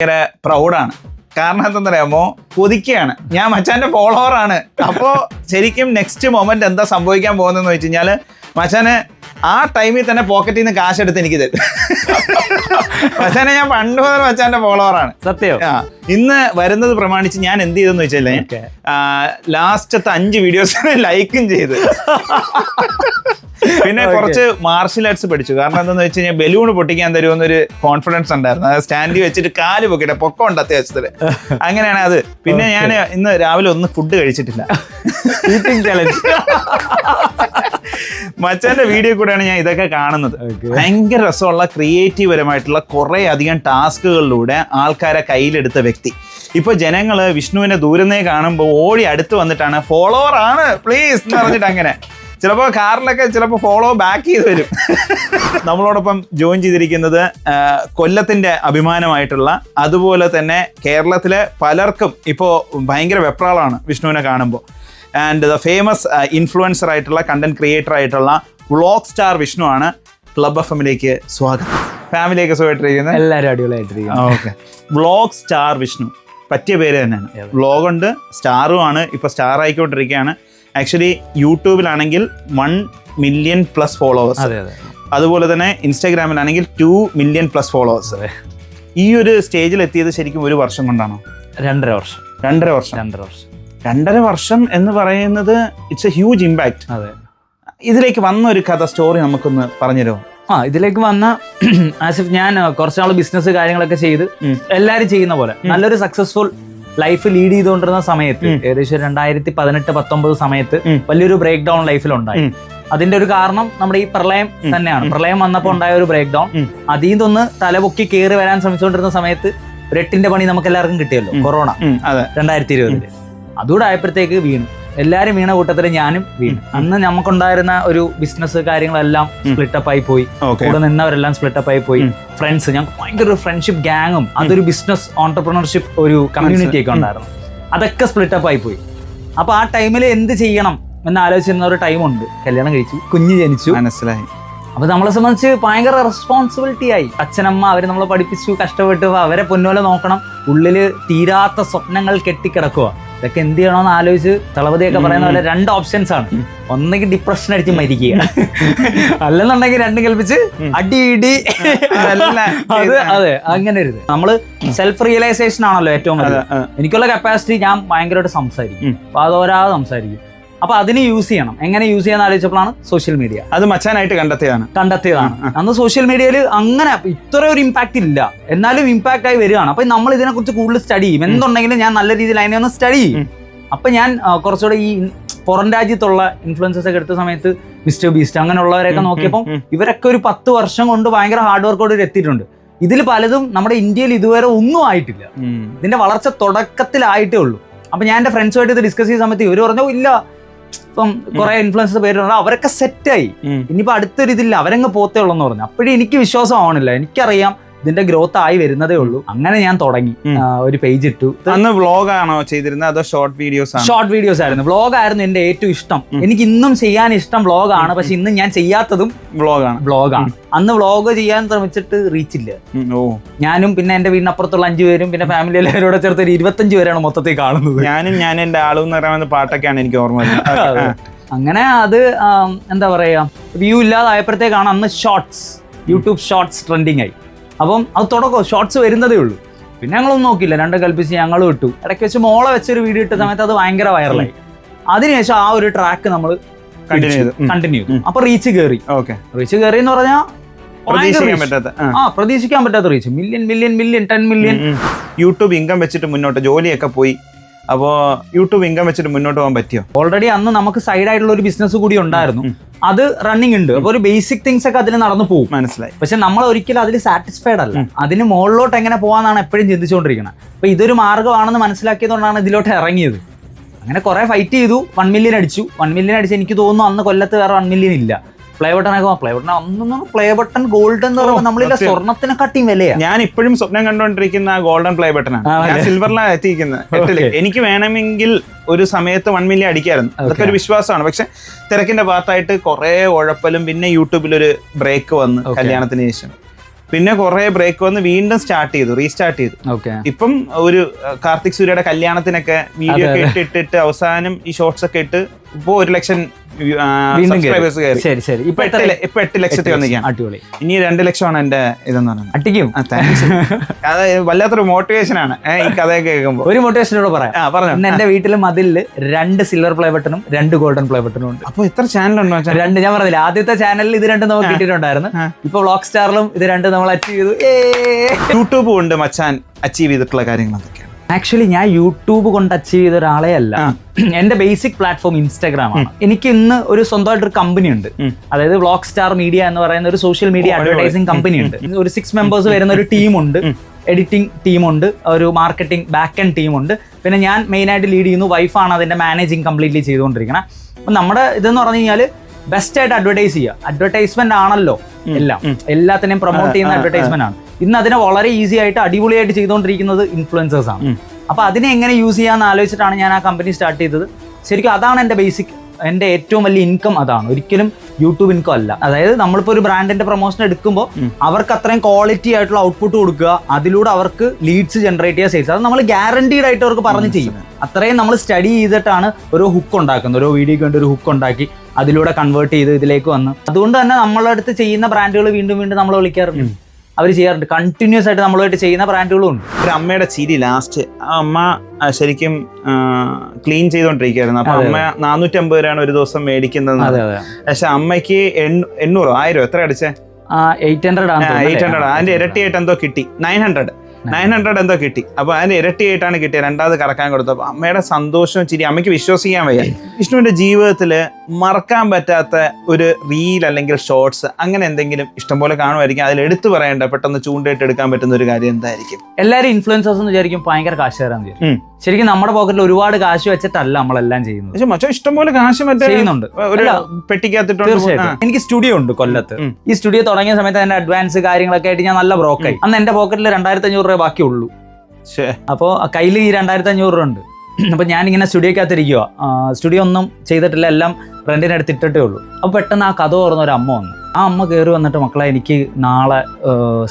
ഭയങ്കര പ്രൗഡാണ് കാരണം എന്തെന്നറിയാമോ കൊതിക്കുകയാണ് ഞാൻ മച്ചാന്റെ ഫോളോവർ ആണ്. അപ്പോ ശരിക്കും നെക്സ്റ്റ് മൊമെന്റ് എന്താ സംഭവിക്കാൻ പോകുന്നതെന്ന് വെച്ച് കഴിഞ്ഞാൽ മച്ചാന് ആ ടൈമിൽ തന്നെ പോക്കറ്റിൽ നിന്ന് കാശ് എടുത്ത് എനിക്ക് തരും. മച്ചാനെ ഞാൻ പണ്ട് മുതൽ മച്ചാന്റെ ഫോളോവർ ആണ്. സത്യം? ആ ഇന്ന് വരുന്നത് പ്രമാണിച്ച് ഞാൻ എന്ത് ചെയ്തെന്ന് വെച്ചാൽ Okay. ലാസ്റ്റത്തെ അഞ്ച് വീഡിയോസ് ലൈക്കും ചെയ്ത്. പിന്നെ കുറച്ച് മാർഷൽ ആർട്സ് പഠിച്ചു. കാരണം എന്താന്ന് വെച്ച് കഴിഞ്ഞാൽ ബലൂൺ പൊട്ടിക്കാൻ തരുമെന്നൊരു കോൺഫിഡൻസ് ഉണ്ടായിരുന്നു. അത് സ്റ്റാൻഡിൽ വെച്ചിട്ട് കാൽ പൊക്കിട്ടെ പൊക്കമുണ്ട് അത്യാവശ്യത്തിൽ അങ്ങനെയാണ് അത്. പിന്നെ ഞാൻ ഇന്ന് രാവിലെ ഒന്നും ഫുഡ് കഴിച്ചിട്ടില്ല. ഈറ്റിംഗ് ചലഞ്ച് മച്ചാന്റെ വീഡിയോ കൂടെയാണ് ഞാൻ ഇതൊക്കെ കാണുന്നത്. ഭയങ്കര രസമുള്ള ക്രിയേറ്റീവ് പരമായിട്ടുള്ള കുറെ അധികം ടാസ്കുകളിലൂടെ ആൾക്കാരെ കയ്യിലെടുത്ത വ്യക്തി. ഇപ്പൊ ജനങ്ങൾ വിഷ്ണുവിനെ ദൂരന്നേ കാണുമ്പോൾ ഓടി അടുത്ത് വന്നിട്ടാണ് ഫോളോവർ ആണ് പ്ലീസ് എന്ന് പറഞ്ഞിട്ട് അങ്ങനെ. ചിലപ്പോൾ കാറിലൊക്കെ ചിലപ്പോൾ ഫോളോ ബാക്ക് ചെയ്ത് വരും. നമ്മളോടൊപ്പം ജോയിൻ ചെയ്തിരിക്കുന്നത് കൊല്ലത്തിന്റെ കൊല്ലത്തിന്റെ അഭിമാനമായിട്ടുള്ള അതുപോലെ തന്നെ കേരളത്തിലെ പലർക്കും ഇപ്പോൾ ഭയങ്കര വെപ്രാളാണ് വിഷ്ണുവിനെ കാണുമ്പോൾ ആൻഡ് ദ ഫേമസ് ഇൻഫ്ലുവൻസർ ആയിട്ടുള്ള കണ്ടന്റ് ക്രിയേറ്റർ ആയിട്ടുള്ള വ്ളോഗ് സ്റ്റാർ വിഷ്ണു ആണ് ക്ലബ് എഫ് എമ്മിലേക്ക് സ്വാഗതം. ഫാമിലിയൊക്കെ സുഖമായിട്ടിരിക്കുന്നത് എല്ലാവരും അടിപൊളിയായിട്ടിരിക്കുന്നു. Okay vlog star Vishnu. പറ്റിയ പേര് തന്നെയാണ്. വ്ളോഗുണ്ട് സ്റ്റാറുമാണ് ഉണ്ട് സ്റ്റാറും ആണ് ഇപ്പൊ സ്റ്റാർ ആയിക്കൊണ്ടിരിക്കുകയാണ്. ആക്ച്വലി യൂട്യൂബിലാണെങ്കിൽ വൺ മില്യൺ പ്ലസ് ഫോളോവേഴ്സ് അതെ അതെ. അതുപോലെ തന്നെ ഇൻസ്റ്റാഗ്രാമിലാണെങ്കിൽ ടു മില്യൺ പ്ലസ് ഫോളോവേഴ്സ് അതെ. ഈ ഒരു സ്റ്റേജിൽ എത്തിയത് ശരിക്കും ഒരു വർഷം കൊണ്ടാണോ? രണ്ടര വർഷം. രണ്ടര വർഷം. രണ്ടര വർഷം. രണ്ടര വർഷം എന്ന് പറയുന്നത് ഇറ്റ്സ് എ ഹ്യൂജ് ഇമ്പാക്ട് അതെ. ഇതിലേക്ക് വന്ന ഒരു കഥ സ്റ്റോറി നമുക്കൊന്ന് പറഞ്ഞുതരുമോ? ആ ഇതിലേക്ക് വന്ന ആസിഫ് ഞാൻ കുറച്ചു നാൾ ബിസിനസ് കാര്യങ്ങളൊക്കെ ചെയ്ത് എല്ലാവരും എല്ലാരും ചെയ്യുന്ന പോലെ നല്ലൊരു സക്സസ്ഫുൾ ലൈഫ് ലീഡ് ചെയ്തുകൊണ്ടിരുന്ന സമയത്ത് ഏകദേശം രണ്ടായിരത്തി പതിനെട്ട് പത്തൊമ്പത് സമയത്ത് വലിയൊരു ബ്രേക്ക് ഡൗൺ ലൈഫിൽ ഉണ്ടായി അതിന്റെ ഒരു കാരണം നമ്മുടെ ഈ പ്രളയം തന്നെയാണ്. പ്രളയം വന്നപ്പോൾ ഉണ്ടായ ഒരു ബ്രേക്ക് ഡൗൺ. അതിൽ നിന്നൊന്ന് തലപൊക്കി കയറി വരാൻ ശ്രമിച്ചുകൊണ്ടിരുന്ന സമയത്ത് ഒരു എട്ടിന്റെ പണി നമുക്ക് എല്ലാവർക്കും കിട്ടിയല്ലോ കൊറോണ. രണ്ടായിരത്തി ഇരുപതിൽ. അതുകൂടെ ആയപ്പോഴത്തേക്ക് വീണു. എല്ലാരും വീണ കൂട്ടത്തിൽ ഞാനും വീണു. അന്ന് നമുക്കുണ്ടായിരുന്ന ഒരു ബിസിനസ് കാര്യങ്ങളെല്ലാം സ്പ്ലിറ്റപ്പ് ആയി പോയി. കൂടെ നിന്നവരെല്ലാം സ്പ്ലിറ്റപ്പ് ആയി പോയി. ഫ്രണ്ട്സ് ഞങ്ങൾക്ക് ഭയങ്കര ഒരു ഫ്രണ്ട്ഷിപ്പ് ഗാങ്ങും അതൊരു ബിസിനസ് ഓണ്ടർപ്രണർഷിപ്പ് ഒരു കമ്മ്യൂണിറ്റി ഒക്കെ ഉണ്ടായിരുന്നു. അതൊക്കെ സ്പ്ലിറ്റപ്പ് ആയി പോയി. അപ്പൊ ആ ടൈമിൽ എന്ത് ചെയ്യണം എന്ന് ആലോചിച്ചിരുന്ന ഒരു ടൈമുണ്ട് കല്യാണം കഴിച്ചു കുഞ്ഞ് ജനിച്ചു. മനസ്സിലായി. അപ്പൊ നമ്മളെ സംബന്ധിച്ച് ഭയങ്കര റെസ്പോൺസിബിലിറ്റി ആയി. അച്ഛനമ്മ അവർ നമ്മളെ പഠിപ്പിച്ചു കഷ്ടപ്പെട്ടു അവരെ പൊന്നോലെ നോക്കണം. ഉള്ളിൽ തീരാത്ത സ്വപ്നങ്ങൾ കെട്ടിക്കിടക്കുക. ഇതൊക്കെ എന്ത് ചെയ്യണമെന്ന് ആലോചിച്ച് തളപതിയൊക്കെ പറയുന്ന പോലെ രണ്ട് ഓപ്ഷൻസ് ആണ്. ഒന്നെങ്കിൽ ഡിപ്രഷൻ അടിച്ച് മരിക്കുക. അല്ലെന്നുണ്ടെങ്കിൽ രണ്ടും കൽപ്പിച്ച് അടി ഇടി. അത് അതെ അങ്ങനെ ഒരു നമ്മൾ സെൽഫ് റിയലൈസേഷൻ ആണല്ലോ ഏറ്റവും എനിക്കുള്ള കപ്പാസിറ്റി ഞാൻ ഭയങ്കരമായിട്ട് സംസാരിക്കും. അപ്പൊ അതോരാതെ സംസാരിക്കും. അപ്പൊ അതിനെ യൂസ് ചെയ്യണം. എങ്ങനെ യൂസ് ചെയ്യാന്ന് ആലോചിച്ചപ്പോഴാണ് സോഷ്യൽ മീഡിയ അത് മച്ചാനായിട്ട് കണ്ടെത്തിയതാണ്. കണ്ടെത്തിയതാണ്. അന്ന് സോഷ്യൽ മീഡിയയിൽ അങ്ങനെ ഇത്ര ഒരു ഇമ്പാക്ട് ഇല്ല. എന്നാലും ഇമ്പാക്ട് ആയി വരികയാണ്. അപ്പൊ നമ്മൾ ഇതിനെ കുറിച്ച് കൂടുതൽ സ്റ്റഡി ചെയ്യും. എന്തുണ്ടെങ്കിലും ഞാൻ നല്ല രീതിയിൽ അതിനെ ഒന്ന് സ്റ്റഡി ചെയ്യും. അപ്പൊ ഞാൻ കുറച്ചുകൂടെ ഈ പുറം രാജ്യത്തുള്ള ഇൻഫ്ലുവൻസസ് ഒക്കെ എടുത്ത സമയത്ത് മിസ്റ്റർ ബീസ്റ്റ് അങ്ങനെയുള്ളവരെയൊക്കെ നോക്കിയപ്പോൾ. ഇവരൊക്കെ ഒരു പത്ത് വർഷം കൊണ്ട് ഭയങ്കര ഹാർഡ് വർക്കോട് എത്തിയിട്ടുണ്ട് ഇതിൽ പലതും നമ്മുടെ ഇന്ത്യയിൽ ഇതുവരെ ഒന്നും ആയിട്ടില്ല. ഇതിന്റെ വളർച്ച തുടക്കത്തിലായിട്ടേ ഉള്ളൂ. അപ്പൊ ഞാൻ എന്റെ ഫ്രണ്ട്സുമായിട്ട് ഇത് ഡിസ്കസ് ചെയ്ത സമയത്ത് ഇവർ പറഞ്ഞു ഇല്ല ഇപ്പം കുറെ ഇൻഫ്ലുവൻസ് പേര് പറഞ്ഞു അവരൊക്കെ സെറ്റായി. ഇനിയിപ്പോ അടുത്തൊരു ഇതില്ല അവരങ്ങ് പോത്തേ ഉള്ളെന്ന് പറഞ്ഞു. അപ്പോഴും എനിക്ക് വിശ്വാസം ആവണില്ല. എനിക്കറിയാം ഇതിന്റെ ഗ്രോത്ത് ആയി വരുന്നതേ ഉള്ളൂ. അങ്ങനെ ഞാൻ തുടങ്ങി. ഒരു പേജ് ഇട്ടു. അന്ന് വ്ളോഗ് ആണോ ചെയ്തിരുന്നത് അതോ ഷോർട്ട് വീഡിയോസ് ഷോർട്ട് വീഡിയോസ് ആയിരുന്നു. വ്ളോഗ് ആയിരുന്നു എന്റെ ഏറ്റവും ഇഷ്ടം. എനിക്ക് ഇന്നും ചെയ്യാൻ ഇഷ്ടം വ്ളോഗ് ആണ്. പക്ഷെ ഇന്ന് ഞാൻ ചെയ്യാത്തതും വ്ലോഗ് ആണ്. വ്ളോഗാണ് അന്ന് വ്ളോഗ് ചെയ്യാൻ ശ്രമിച്ചിട്ട് റീച്ച് ഇല്ല. ഓ. ഞാനും പിന്നെ എന്റെ വീടിനപ്പുറത്തുള്ള അഞ്ചു പേരും പിന്നെ ഫാമിലി എല്ലാവരും കൂടെ ചേർത്ത് ഒരു ഇരുപത്തഞ്ച് പേരാണ് മൊത്തത്തിൽ കാണുന്നത്. ഞാനും ഞാൻ എന്റെ ആളും എന്ന് പറയുന്ന പാട്ടൊക്കെയാണ് എനിക്ക് ഓർമ്മ. അങ്ങനെ അത് എന്താ പറയാ വ്യൂ ഇല്ലാതായപ്പോഴത്തേക്കാണ് അന്ന് ഷോർട്സ് യൂട്യൂബ് ഷോർട്സ് ട്രെൻഡിങ് ആയി. അപ്പം അത് തുടക്കം ഷോർട്സ് വരുന്നതേ ഉള്ളൂ. പിന്നെ ഞങ്ങളൊന്നും നോക്കില്ല രണ്ട് കൽപ്പിച്ച് ഞങ്ങൾ വിട്ടു ഇടയ്ക്ക് വെച്ച് മോളെ വെച്ചൊരു വീഡിയോ ഇട്ട സമയത്ത് അത് ഭയങ്കര വൈറലായി അതിനുശേഷം ആ ഒരു ട്രാക്ക് നമ്മൾ. കണ്ടിന്യൂ ചെയ്തു. അപ്പൊ റീച്ച് കയറി റീച്ച് കയറി എന്ന് പറഞ്ഞാൽ ആ. പ്രതീക്ഷിക്കാൻ പറ്റാത്ത reach million million million ten million. YouTube income വെച്ചിട്ട് മുന്നോട്ട് ജോലിയൊക്കെ പോയി. അപ്പോൾ യൂട്യൂബ് ഇൻകം വെച്ചിട്ട് മുന്നോട്ട് പോകാൻ പറ്റിയോ? ഓൾറെഡി അന്ന് നമുക്ക് സൈഡ് ആയിട്ടുള്ള ഒരു ബിസിനസ് കൂടി ഉണ്ടായിരുന്നു. അത് റണ്ണിങ് ഉണ്ട്. അപ്പൊ ഒരു ബേസിക് തിങ്സ് ഒക്കെ അതിൽ നടന്നു പോകും. മനസ്സിലായി. പക്ഷെ നമ്മൾ ഒരിക്കലും അതിൽ സാറ്റിസ്ഫൈഡ് അല്ല. അതിന് മുകളിലോട്ട് എങ്ങനെ പോകാന്നാണ് എപ്പോഴും ചിന്തിച്ചുകൊണ്ടിരിക്കുന്നത് അപ്പൊ ഇതൊരു മാർഗമാണെന്ന് മനസ്സിലാക്കിയതുകൊണ്ടാണ് ഇതിലോട്ട് ഇറങ്ങിയത്. അങ്ങനെ കുറെ ഫൈറ്റ് ചെയ്തു. വൺ മില്യൺ അടിച്ചു. വൺ മില്യൺ അടിച്ച് എനിക്ക് തോന്നുന്നു അന്ന് കൊല്ലത്ത് വേറെ വൺ മില്യൺ ഇല്ല. പ്ലേ ബട്ടൺ ഒക്കെ പ്ലേ ബട്ടൺ അന്നൊന്നും പ്ലേ ബട്ടൺ ഗോൾഡ് എന്ന് പറയുമ്പോൾ നമ്മളില്ല സത്യം. സ്വർണത്തിനെക്കാട്ടിയും വിലയാ. ഞാൻ ഇപ്പോഴും സ്വപ്നം കണ്ടുകൊണ്ടിരിക്കുന്ന ഗോൾഡൻ പ്ലേ ബട്ടനാണ് ആണ്. ഞാൻ. സിൽവറിലാണ് എത്തിയിരിക്കുന്നത്. എനിക്ക് വേണമെങ്കിൽ ഒരു സമയത്ത് വൺ മില്യൺ അടിക്കായിരുന്നു. അതൊക്കെ ഒരു വിശ്വാസമാണ്. പക്ഷെ തിരക്കിന്റെ ഭാഗത്തായിട്ട് കുറെ ഉഴപ്പലും പിന്നെ യൂട്യൂബിൽ ഒരു ബ്രേക്ക് വന്ന്. കല്യാണത്തിന് ശേഷം. പിന്നെ കുറെ ബ്രേക്ക് വന്ന് വീണ്ടും സ്റ്റാർട്ട് ചെയ്തു റീസ്റ്റാർട്ട് ചെയ്തു. ഇപ്പം ഒരു കാർത്തിക് സൂര്യയുടെ കല്യാണത്തിനൊക്കെ വീഡിയോ ഒക്കെ ഇട്ടിട്ട് അവസാനം ഈ ഷോർട്സ് ഒക്കെ ഇട്ട് ഇപ്പൊ ഒരു ലക്ഷം സബ്സ്ക്രൈബേഴ്സ് കയറി ശരി ശരി. ഇപ്പൊ ഇപ്പൊ എട്ട് ല- ഇപ്പൊ എട്ട് ലക്ഷത്തി വന്നിരിക്കുകയാണ്. അടിപൊളി. ഇനി രണ്ട് ലക്ഷമാണ് എന്റെ ഇതെന്ന് പറയുന്നത് അട്ടിക്കും. അത് വല്ലാത്തൊരു മോട്ടിവേഷൻ ആണ്. ഈ കഥയൊക്കെ കേൾക്കുമ്പോൾ ഒരു മോട്ടിവേഷനോട് പറയാം. ആ പറഞ്ഞു. ഇന്ന് എന്റെ വീട്ടിൽ മതിൽ രണ്ട് സിൽവർ പ്ലേ ബട്ടണും രണ്ട് ഗോൾഡൻ പ്ലേ ബട്ടണും ഉണ്ട്. അപ്പൊ എത്ര ചാനലുണ്ടോ ഉണ്ടോ രണ്ട് ഞാൻ പറഞ്ഞില്ല ആദ്യത്തെ ചാനലിൽ ഇത് രണ്ടും നമുക്ക് കിട്ടിയിട്ടുണ്ടായിരുന്നു. ഇപ്പൊ വ്ളോഗ് സ്റ്റാറിലും ഇത് രണ്ടും നമ്മൾ അച്ചീവ് ചെയ്തു. യൂട്യൂബ് ഉണ്ട് മച്ചാൻ. അച്ചീവ് ചെയ്തിട്ടുള്ള കാര്യങ്ങൾ എന്തൊക്കെയാണ് ആക്ച്വലി ഞാൻ യൂട്യൂബ് കൊണ്ട് അച്ചീവ് ചെയ്ത ഒരാളെ അല്ല. എന്റെ ബേസിക് പ്ലാറ്റ്ഫോം ഇൻസ്റ്റാഗ്രാം ആണ്. എനിക്ക് ഇന്ന് ഒരു സ്വന്തമായിട്ടൊരു കമ്പനി ഉണ്ട്. അതായത് വ്ളോഗ് സ്റ്റാർ മീഡിയ എന്ന് പറയുന്ന ഒരു സോഷ്യൽ മീഡിയ അഡ്വർടൈസിംഗ് കമ്പനി ഉണ്ട്. ഒരു സിക്സ് മെമ്പേഴ്സ് വരുന്ന ഒരു ടീമുണ്ട് എഡിറ്റിംഗ് ടീമുണ്ട് ഒരു മാർക്കറ്റിംഗ് ബാക്ക് എൻഡ് ടീമുണ്ട് പിന്നെ ഞാൻ മെയിൻ ആയിട്ട് ലീഡ് ചെയ്യുന്നു. വൈഫാണ് അതിന്റെ മാനേജിങ് കംപ്ലീറ്റ്ലി ചെയ്തുകൊണ്ടിരിക്കുന്നത് അപ്പം നമ്മുടെ ഇതെന്ന് പറഞ്ഞു കഴിഞ്ഞാൽ ബെസ്റ്റ് ആയിട്ട് അഡ്വർടൈസ് ചെയ്യുക. അഡ്വർടൈസ്മെന്റ് ആണല്ലോ എല്ലാം. എല്ലാത്തിനെയും പ്രൊമോട്ട് ചെയ്യുന്ന അഡ്വർടൈസ്മെന്റ് ആണ്. ഇന്ന് അതിനെ വളരെ ഈസി ആയിട്ട് അടിപൊളിയായിട്ട് ചെയ്തുകൊണ്ടിരിക്കുന്നത് ഇൻഫ്ലുവൻസേഴ്സ് ആണ്. അപ്പൊ അതിനെ എങ്ങനെ യൂസ് ചെയ്യാന്ന് ആലോചിച്ചിട്ടാണ് ഞാൻ ആ കമ്പനി സ്റ്റാർട്ട് ചെയ്തത്. ശരിക്കും അതാണ് എന്റെ ബേസിക് എന്റെ ഏറ്റവും വലിയ ഇൻകം അതാണ്. ഒരിക്കലും യൂട്യൂബ് ഇൻകം അല്ല. അതായത് നമ്മളിപ്പോൾ ഒരു ബ്രാൻഡിന്റെ പ്രൊമോഷൻ എടുക്കുമ്പോൾ അവർക്ക് അത്രയും ക്വാളിറ്റി ആയിട്ടുള്ള ഔട്ട്പുട്ട് കൊടുക്കുക അതിലൂടെ അവർക്ക് ലീഡ്സ് ജനറേറ്റ് ചെയ്യുക സെയിൽസ് അത് നമ്മൾ ഗ്യാരണ്ടീഡ് ആയിട്ട് അവർക്ക് പറഞ്ഞ് ചെയ്യും. അത്രയും നമ്മൾ സ്റ്റഡി ചെയ്തിട്ടാണ് ഒരു ഹുക്ക് ഉണ്ടാക്കുന്നത്. ഓരോ വീഡിയോക്ക് വേണ്ടി ഒരു ഹുക്ക് ഉണ്ടാക്കി അതിലൂടെ കൺവേർട്ട് ചെയ്ത് ഇതിലേക്ക് വന്ന്. അതുകൊണ്ട് തന്നെ നമ്മളടുത്ത് ചെയ്യുന്ന ബ്രാൻഡുകൾ വീണ്ടും വീണ്ടും നമ്മൾ വിളിക്കാറുണ്ട്. അവർ ചെയ്യാറുണ്ട്. കണ്ടിന്യൂസ് ആയിട്ട് നമ്മളായിട്ട് ചെയ്യുന്ന ബ്രാൻഡുകളും ഉണ്ട് ഒരു അമ്മയുടെ ചിരി ലാസ്റ്റ് അമ്മ ശരിക്കും ക്ലീൻ ചെയ്തോണ്ടിരിക്കുന്നു അപ്പൊ അമ്മ നാനൂറ്റമ്പത് രൂപയാണ് ഒരു ദിവസം മേടിക്കുന്നത് പക്ഷെ അമ്മയ്ക്ക് എണ്ണൂ- എണ്ണൂറോ? ആയിരം? എത്ര അടിച്ചേ? എയ്റ്റ് ഹൺഡ്രഡ് ആണ് എയ്റ്റ് ഹൺഡ്രഡ് അതിന്റെ ഇരട്ടിയായിട്ട് എന്തോ കിട്ടി. നയൻ ഹൺഡ്രഡ് നയൻ ഹൺഡ്രഡ് എന്തോ കിട്ടി. അപ്പൊ അതിന് ഇരട്ടിയായിട്ടാണ് കിട്ടിയത്. രണ്ടാമത് കറക്കാൻ കൊടുത്തപ്പോൾ അപ്പൊ അമ്മയുടെ സന്തോഷവും ചിരി അമ്മയ്ക്ക് വിശ്വസിക്കാൻ വയ്യ. വിഷ്ണുവിന്റെ ജീവിതത്തിൽ മറക്കാൻ പറ്റാത്ത ഒരു റീൽ അല്ലെങ്കിൽ ഷോർട്സ് അങ്ങനെ എന്തെങ്കിലും ഇഷ്ടംപോലെ കാണുമായിരിക്കും. അതിൽ എടുത്തു പറയേണ്ട പെട്ടെന്ന് ചൂണ്ടയിട്ട് എടുക്കാൻ പറ്റുന്ന ഒരു കാര്യം എന്തായിരിക്കും? എല്ലാവരും ഇൻഫ്ലുവൻസേഴ്സ് എന്ന് വിചാരിക്കും ഭയങ്കര കാശുകാരാന്ന് വിചാരിക്കും. ശരിക്കും നമ്മുടെ പോക്കറ്റിൽ ഒരുപാട് കാശ് വെച്ചിട്ടല്ല നമ്മളെല്ലാം ചെയ്യുന്നത്. പക്ഷെ മച്ചോ ഇഷ്ടംപോലെ കാശ് മറ്റേ ചെയ്യുന്നുണ്ട്. ഒരു പെട്ടിക്കകത്തിട്ടുണ്ട് തീർച്ചയായിട്ടും. എനിക്ക് സ്റ്റുഡിയോ ഉണ്ട് കൊല്ലത്ത്. ഈ സ്റ്റുഡിയോ തുടങ്ങിയ സമയത്ത് അതിന്റെ അഡ്വാൻസ് കാര്യങ്ങളൊക്കെ ആയിട്ട് ഞാൻ നല്ല ബ്രോക്കായി അന്ന് എന്റെ പോക്കറ്റിൽ രണ്ടായിരത്തി അഞ്ഞൂറ് രൂപ ബാക്കിയുള്ളൂ. അപ്പോൾ കയ്യിൽ ഈ രണ്ടായിരത്തി അഞ്ഞൂറ് രൂപ ഉണ്ട്. അപ്പോൾ ഞാനിങ്ങനെ സ്റ്റുഡിയോക്കകത്തിരിക്കുക സ്റ്റുഡിയോ ഒന്നും ചെയ്തിട്ടില്ല എല്ലാം എടുത്ത് ഇട്ടിട്ടേ ഉള്ളൂ. അപ്പോൾ പെട്ടെന്ന് ആ കഥ തുറന്ന ഒരു അമ്മ വന്നു. ആ അമ്മ കയറി വന്നിട്ട് മക്കളെ എനിക്ക് നാളെ